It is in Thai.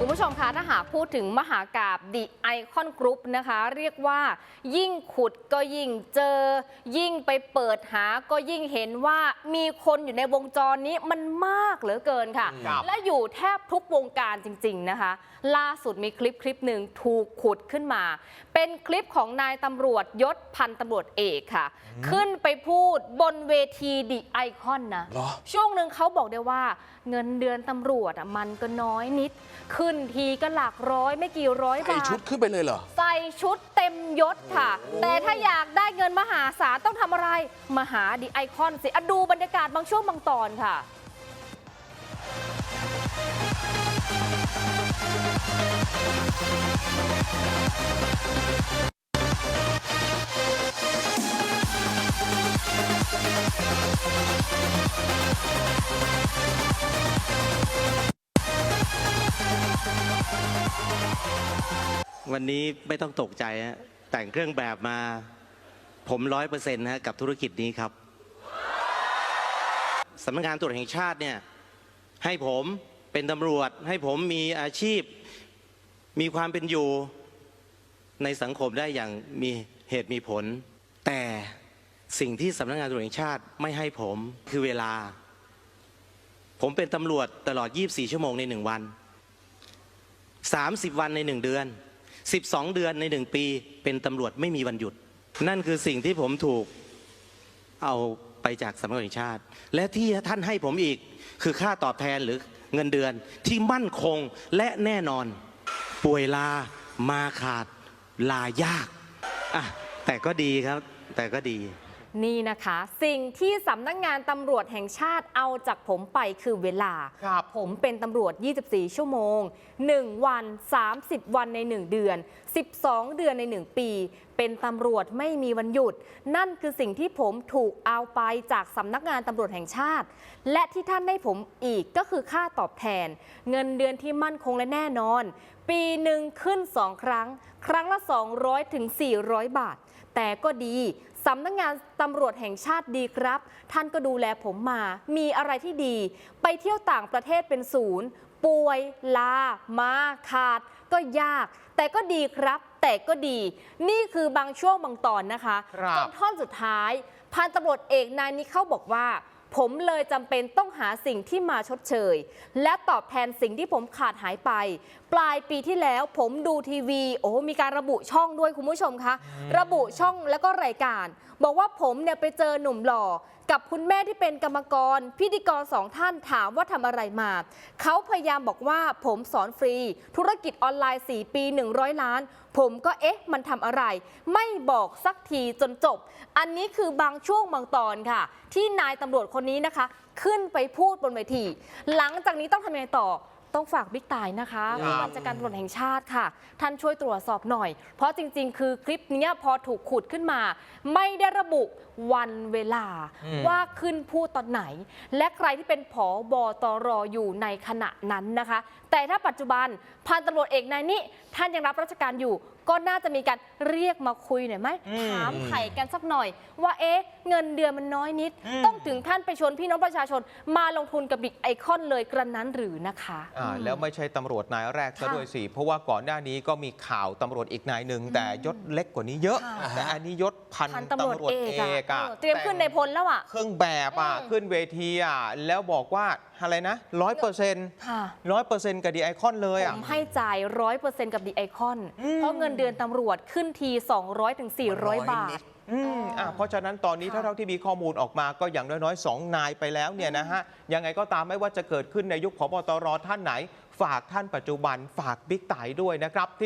คุณผู้ชมคะถ้าหากพูดถึงมหากาบดิไอคอนกรุ๊ปนะคะ เรียกว่ายิ่งขุดก็ยิ่งเจอ ยิ่งไปเปิดหาก็ยิ่งเห็นว่ามีคนอยู่ในวงจรนี้มันมากเหลือเกินค่ะ ครับและอยู่แทบทุกวงการจริง ๆนะคะ ล่าสุดมีคลิปคลิปหนึ่งถูกขุดขึ้นมา เป็นคลิปของนายตำรวจยศพันตำรวจเอกค่ะ ขึ้นไปพูดบนเวทีดิไอคอนนะ เหรอ ช่วงหนึ่งเขาบอกได้ว่า เงินเดือนตำรวจอะมันก็น้อยนิดขึ้นทีก็หลักร้อยไม่กี่ร้อยใส่บาทชุดขึ้นไปเลยเหรอ ใส่ชุดเต็มยศค่ะ แต่ถ้าอยากได้เงินมหาศาลต้องทำอะไร มาหาดิไอคอนสิอะดูบรรยากาศบางช่วงบางตอนค่ะ วันนี้ไม่ต้องตกใจฮะแต่งเครื่องแบบมา ผมร้อยเปอร์เซ็นต์นะกับธุรกิจนี้ครับสำนักงานตรวจแห่งชาติเนี่ยให้ผมเป็นตำรวจ ให้ผมมีอาชีพ มีความเป็นอยู่ในสังคมได้อย่างมีเหตุมีผล แต่สิ่งที่สำนักงานตรวจแห่งชาติไม่ให้ผมคือเวลา ผมเป็นตำรวจตลอด 24 ชั่วโมงในหนึ่งวัน 30 วันในหนึ่งเดือน 12 เดือนในหนึ่งปีเป็นตำรวจไม่มีวันหยุด นั่นคือสิ่งที่ผมถูกเอาไปจากสำนักงานแห่งชาติ และที่ท่านให้ผมอีกคือค่าตอบแทนหรือเงินเดือนที่มั่นคงและแน่นอน ป่วยลามาขาดลายากอะแต่ก็ดีครับ แต่ก็ดี นี่นะคะ สิ่งที่สำนักงานตำรวจแห่งชาติเอาจากผมไปคือเวลาครับผมเป็นตำรวจ 24 ชั่วโมง 1 วัน 30 วันใน 1 เดือน 12 เดือนใน 1 ปี เป็นตำรวจไม่มีวันหยุด นั่นคือสิ่งที่ผมถูกเอาไปจากสำนักงานตำรวจแห่งชาติ และที่ท่านให้ผมอีกก็คือค่าตอบแทน เงินเดือนที่มั่นคงและแน่นอน ปีหนึ่งขึ้น 2 ครั้ง ครั้งละ 200ถึง400 บาท แต่ก็ดี สำนักงานตำรวจแห่งชาติดีครับ ท่านก็ดูแลผมมา มีอะไรที่ดี ไปเที่ยวต่างประเทศเป็นศูนย์ ป่วย ลา มาขาด ก็ยาก แต่ก็ดีครับ แต่ก็ดี นี่คือบางช่วงบางตอนนะคะ ครับ จนท่อนสุดท้าย พันตำรวจเอกนายนี้เขาบอกว่า ผมเลยจำเป็นต้องหาสิ่งที่มาชดเชย และตอบแทนสิ่งที่ผมขาดหายไป ปลายปีที่แล้วผมดูทีวี โอ้มีการระบุช่องด้วยคุณผู้ชมคะ ระบุช่องแล้วก็รายการ บอกว่าผมเนี่ยไปเจอหนุ่มหล่อ กับคุณแม่ที่เป็นกรรมกร พิธีกรสองท่านถามว่าทำอะไรมา เขาพยายามบอกว่าผมสอนฟรี ธุรกิจออนไลน์ 4 ปี 100 ล้าน ผมก็เอ๊ะ มันทำอะไร ไม่บอกสักทีจนจบ อันนี้คือบางช่วงบางตอนค่ะ ที่นายตำรวจคนนี้นะคะ ขึ้นไปพูดบนเวที หลังจากนี้ต้องทำยังไงต่อ ต้องฝากบิ๊กตายนะคะครับผู้บัญชาการตำรวจแห่งชาติค่ะ ท่านช่วยตรวจสอบหน่อย เพราะจริง ๆ คือคลิปเนี้ยพอถูกขุดขึ้นมา ไม่ได้ระบุวันเวลาอืมว่าขึ้นพูดตอนไหน และใครที่เป็นผอบอตรออยู่ในขณะนั้นนะคะ แต่ถ้าปัจจุบันพันตำรวจเอกนายนี้ท่านยังรับราชการอยู่ ก็น่าจะมีการเรียกมาคุยหน่อยไหมอืมถามไถ่กันสักหน่อย ว่าเอ๊ะเงินเดือนมันน้อยนิดอืมต้องถึงขั้นไปชวนพี่น้องประชาชน มาลงทุนกับบิ๊กไอคอนเลยกระนั้นหรือนะคะอ่าแล้วไม่ใช่ตำรวจนายแรกซะค่ะด้วยสิเพราะว่าก่อนหน้านี้ก็มีข่าวตำรวจอีกนายหนึ่งแต่ยศเล็กกว่านี้เยอะค่ะแต่อันนี้ยศพันพันตำรวจเอกเออะกอะเออเตรียมขึ้นในพลแล้วอะ เครื่องแบบอะอืม ขึ้นเวทีอะแล้วบอกว่าอะไรนะร้อยเปอร์เซ็นต์ค่ะ ร้อยเปอร์เซ็นต์กับดีไอคอนเลยผอะ มให้จ่ายร้อยเปอร์เซ็นต์กับดีไอคอนอืมเพราะเงินเดือนตำรวจขึ้นที 200ถึง400 บาท อืมอะเพราะฉะนั้นตอนนี้ค่ะถ้าเท่าที่มีข้อมูลออกมาก็อย่างน้อยๆสองนายไปแล้วเนี่ยนะฮะยังไงก็ตามไม่ว่าจะเกิดขึ้นในยุคพบตรท่านไหน ฝากท่านปัจจุบันฝากบิ๊กไต่ด้วยนะครับ